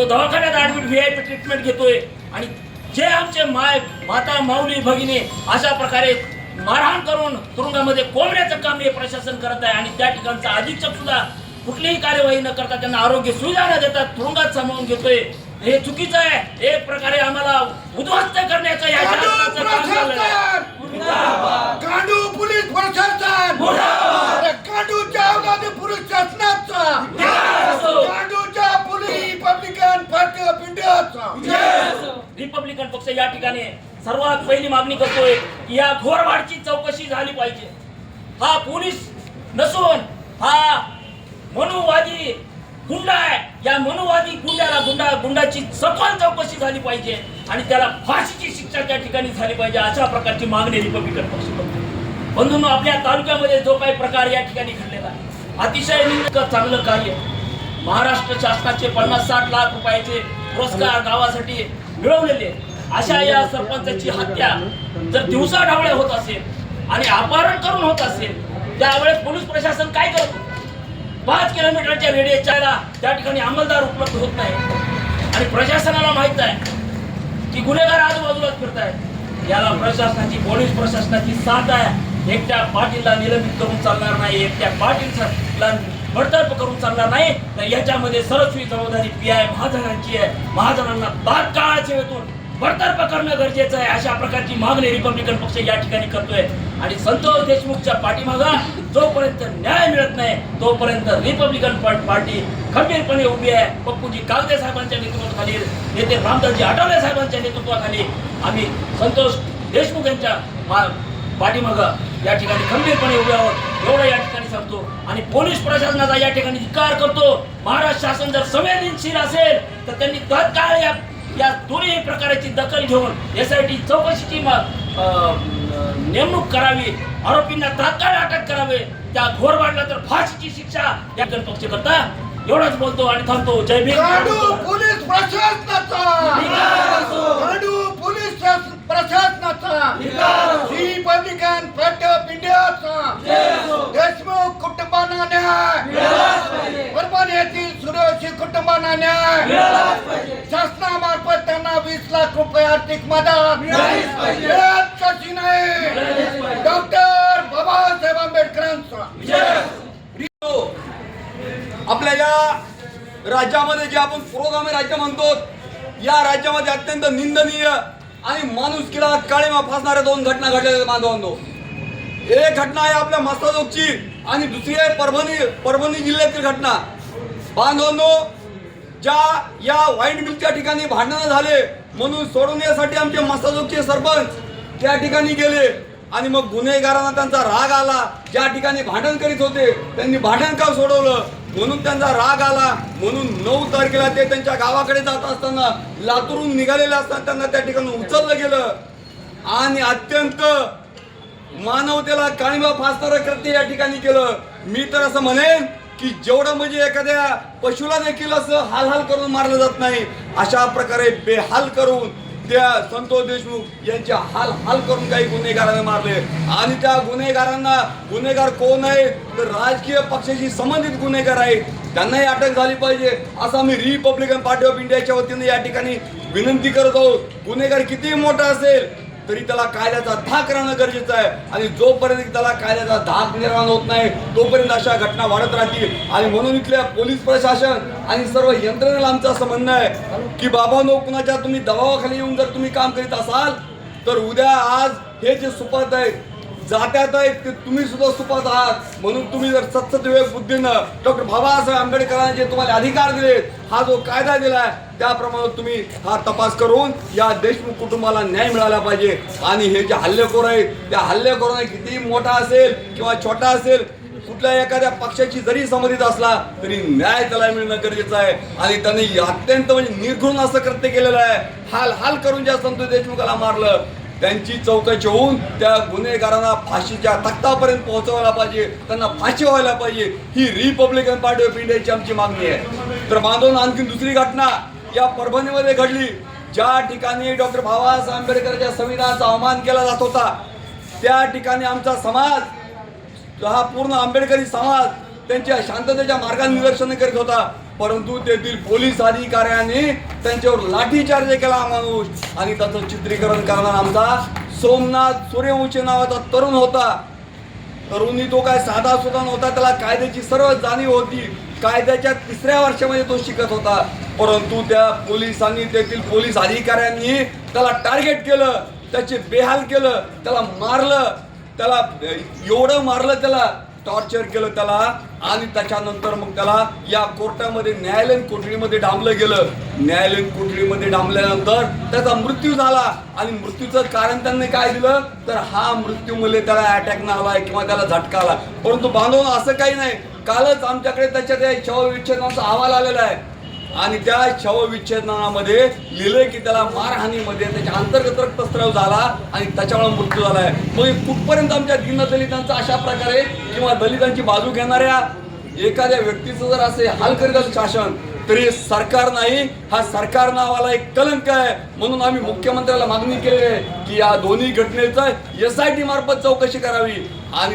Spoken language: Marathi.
तो दवाखान्यात admit V I P treatment घेतोय. आणि जे आमचे माय माता माऊली भगिनी अशा प्रकारे मारहाण करून तुरुंगामध्ये कोंबण्याचं काम हे प्रशासन करत आहे आणि त्या ठिकाणचा अधीक्षक सुद्धा कुठलीही कार्यवाही न करता त्यांना आरोग्य सुविधा न देता तुरुंगात सामावून घेतोय. हे चुकीचं आहे. एक प्रकारे आम्हाला उद्ध्वस्त करण्याचं या शासनाचं काम चाललंय गांडू पोलीस प्रशासन अरे गांडूच्या अवघाती पोलीस शासनाचा गांडूच्या पोलीस रिपब्लिकन पार्टी ऑफ इंडियाचा रिपब्लिकन पक्ष या ठिकाणी सर्वात पहिली मागणी करतोय की या घोरवाडची चौकशी झाली पाहिजे. हा पोलीस नसून हा मनुवादी गुंडा आहे. या मनुवादी गुंड्याला गुंडा गुंडाची सखोल चौकशी झाली पाहिजे आणि त्याला फाशीची शिक्षा त्या ठिकाणी झाली पाहिजे अशा प्रकारची मागणी रिपब्लिकन पक्ष करतो. बंधूंनो आपल्या तालुक्यामध्ये जो काही प्रकार या ठिकाणी घडलेला आहे अतिशय चांगलं कार्य. महाराष्ट्र शासनाचे पन्नास साठ लाख रुपयाचे पुरस्कार गावासाठी मिळवलेले आहेत. अशा या सरपंचाची हत्या जर दिवसा होत असेल आणि अपहरण करून होत असेल त्यावेळेस पोलीस प्रशासन काय करतो? पाच किलोमीटरच्या रेडियसच्या त्या ठिकाणी अंमलदार उपलब्ध होत नाही. आणि प्रशासनाला माहीत आहे की गुन्हेगार आजूबाजूला फिरतायत. याला प्रशासनाची पोलीस प्रशासनाची साथ आहे. एकट्या पाटीलला निलंबित करून चालणार नाही एकट्या पाटीलला बडतर्फ करून चालणार नाही. तर याच्यामध्ये सरस्वी जबाबदारी पी आय महाजनांची आहे. महाजनांना तात्काळ वेतून बडतर्फ करणं गरजेचं आहे. अशा प्रकारची मागणी रिपब्लिकन पक्ष या ठिकाणी करतोय. आणि संतोष देशमुखच्या पाठीमागा जोपर्यंत न्याय मिळत नाही तोपर्यंत रिपब्लिकन पार्टी खंबीरपणे उभी आहे. पप्पूजी कागदे साहेबांच्या नेतृत्वाखाली नेते रामदासजी आठवले साहेबांच्या नेतृत्वाखाली आम्ही संतोष देशमुख यांच्या मा- या ठिकाणी खंबीरपणे उभे आहोत. एवढं या ठिकाणी सांगतो. आणि पोलीस प्रशासनाचा या ठिकाणी धिक्कार करतो. महाराष्ट्र शासन जर संवेदनशील असेल तर त्यांनी तत्काळ या या दोन प्रकाराची दखल घेऊन एस आय टी चौकशीची नेमणूक करावी आरोपींना तात्काळ अटक करावे त्या घोरवाडला तर फाशीची शिक्षा या पक्ष करता. एवढंच बोलतो आणि थांबतो. जय भीम. पोलीस प्रशासनाचा! पोलीस शासन- प्रशासनाचा! रिपब्लिकन पार्टी ऑफ इंडियाचा! देशमुख कुटुंबांना न्याय! सुरक्षित कुटुंबांना न्याय. शासनामार्फत त्यांना वीस लाख रुपये आर्थिक मदत. मिळत कशी नाही. डॉक्टर बाबासाहेब आंबेडकरांचा. आपल्या या राज्यामध्ये जे आपण पुरोगामी राज्य म्हणतो या राज्यामध्ये अत्यंत निंदनीय आणि माणुसकीला काळीमा फासणाऱ्या दोन घटना घडलेल्या बांधवांनो एक घटना आहे आपल्या मस्ताजोगची आणि दुसरी आहे परभणी परभणी जिल्ह्यातील घटना. बांधवांनो ज्या या वाईट मिलच्या ठिकाणी भांडणं झाले म्हणून सोडवण्यासाठी आमचे मसाजोगचे सरपंच त्या ठिकाणी गेले. आणि मग गुन्हेगारांना त्यांचा राग आला. ज्या ठिकाणी भांडण करीत होते त्यांनी भांडण का सोडवलं? म्हणून त्यांचा राग आला. म्हणून नऊ तारखेला ते त्यांच्या गावाकडे जात असताना लातूरून निघालेले असताना त्यांना त्या ठिकाणी उचललं गेलं. आणि अत्यंत मानवतेला काळीबा फासणारं कृत्य या ठिकाणी केलं. मी तर असं म्हणेन की जेवढं म्हणजे एखाद्या पशुला देखील असं हाल हाल करून मारलं जात नाही अशा प्रकारे बेहाल करून त्या संतोष देशमुख यांचे हाल हाल करून काही गुन्हेगारांना मारले. आणि त्या गुन्हेगारांना गुन्हेगार कोण आहे? तर राजकीय पक्षाशी संबंधित गुन्हेगार आहेत. त्यांनाही अटक झाली पाहिजे. असं आम्ही रिपब्लिकन पार्टी ऑफ इंडियाच्या वतीने या ठिकाणी विनंती करत आहोत. गुन्हेगार कितीही मोठा असेल तरी त्याला कायद्याचा धाक राहणं गरजेचं आहे. आणि जोपर्यंत त्याला कायद्याचा धाक निर्माण होत नाही तोपर्यंत अशा घटना वाढत राहतील. आणि म्हणून इथल्या पोलीस प्रशासन आणि सर्व यंत्रणेला आमचं असं म्हणणं आहे की बाबा नो कुणाच्या तुम्ही दबावाखाली येऊन जर तुम्ही काम करीत असाल तर उद्या आज हे जे सुपात आहेत जात्यात आहेत ते तुम्ही सुद्धा सुपात आहात. म्हणून तुम्ही जर सत्सत्वेक बुद्धीनं डॉक्टर बाबासाहेब आंबेडकरांना जे तुम्हाला अधिकार दिलेत हा जो कायदा दिला आहे त्याप्रमाणे तुम्ही हा तपास करून या देशमुख कुटुंबाला न्याय मिळाला पाहिजे. आणि हे जे हल्लेखोर आहेत त्या हल्लेखोरांना कितीही मोठा असेल किंवा छोटा असेल कुठल्या एखाद्या पक्षाची जरी संबंधित असला तरी न्याय त्याला मिळणं गरजेचं आहे. आणि त्यांनी अत्यंत म्हणजे निर्घृण असं कृत्य केलेलं आहे. हाल हाल करून ज्या संतोष देशमुखाला मारलं त्यांची चौकशी होऊन त्या गुन्हेगारांना फाशीच्या तख्तापर्यंत पोहोचवायला पाहिजे त्यांना फाशी व्हायला पाहिजे. ही रिपब्लिकन पार्टी ऑफ इंडियाची आमची मागणी आहे. तर बांधून आणखी दुसरी घटना. या परभणीमध्ये घडली. ज्या ठिकाणी डॉक्टर बाबासाहेब आंबेडकरच्या संविधानाचा अवमान केला जात होता त्या ठिकाणी आमचा समाज हा पूर्ण आंबेडकरी समाज त्यांच्या शांततेच्या मार्गाने निदर्शन करीत होता. परंतु तेथील पोलीस अधिकाऱ्यांनी त्यांच्यावर लाठीचार्ज केला माणूस आणि त्याचं चित्रीकरण करणारा आमचा सोमनाथ सूर्यवंशी नावाचा तरुण होता. तरुणी तो काय साधा सुद्धा नव्हता त्याला कायद्याची सर्व जाणीव होती. कायद्याच्या तिसऱ्या वर्षामध्ये तो शिकत होता. परंतु त्या पोलिसांनी तेथील पोलीस अधिकाऱ्यांनी त्याला टार्गेट केलं. त्याचे बेहाल केलं. त्याला मारलं. त्याला एवढं मारलं त्याला टॉर्चर केलं त्याला आणि त्याच्यानंतर मग त्याला या कोर्टामध्ये न्यायालयीन कोठडीमध्ये डांबलं गेलं. न्यायालयीन कोठडीमध्ये डांबल्यानंतर त्याचा मृत्यू झाला. आणि मृत्यूचं कारण त्यांनी काय दिलं? तर हा मृत्यू मुले त्याला अटॅक न आला किंवा त्याला झटका आला. परंतु बांधव असं काही नाही. कालच आमच्याकडे त्याच्या त्या शवविच्छेदनाचा अहवाल आलेला आहे. आणि त्या शवविच्छेदनामध्ये लिहिलंय की त्याला मारहाणीमध्ये त्याच्या अंतर्गत रक्तस्राव झाला आणि त्याच्यामुळे मृत्यू झालाय. मग कुठपर्यंत आमच्या दीनदलितांचा अशा प्रकारे किंवा दलितांची बाजू घेणाऱ्या एखाद्या व्यक्तीचं जर असे हाल करीत असेल शासन तरी सरकार नाही हा सरकार नावाला एक कलंक आहे. म्हणून आम्ही मुख्यमंत्र्याला मागणी केली आहे की या दोन्ही घटनेचं एस आय टी मार्फत चौकशी करावी. आणि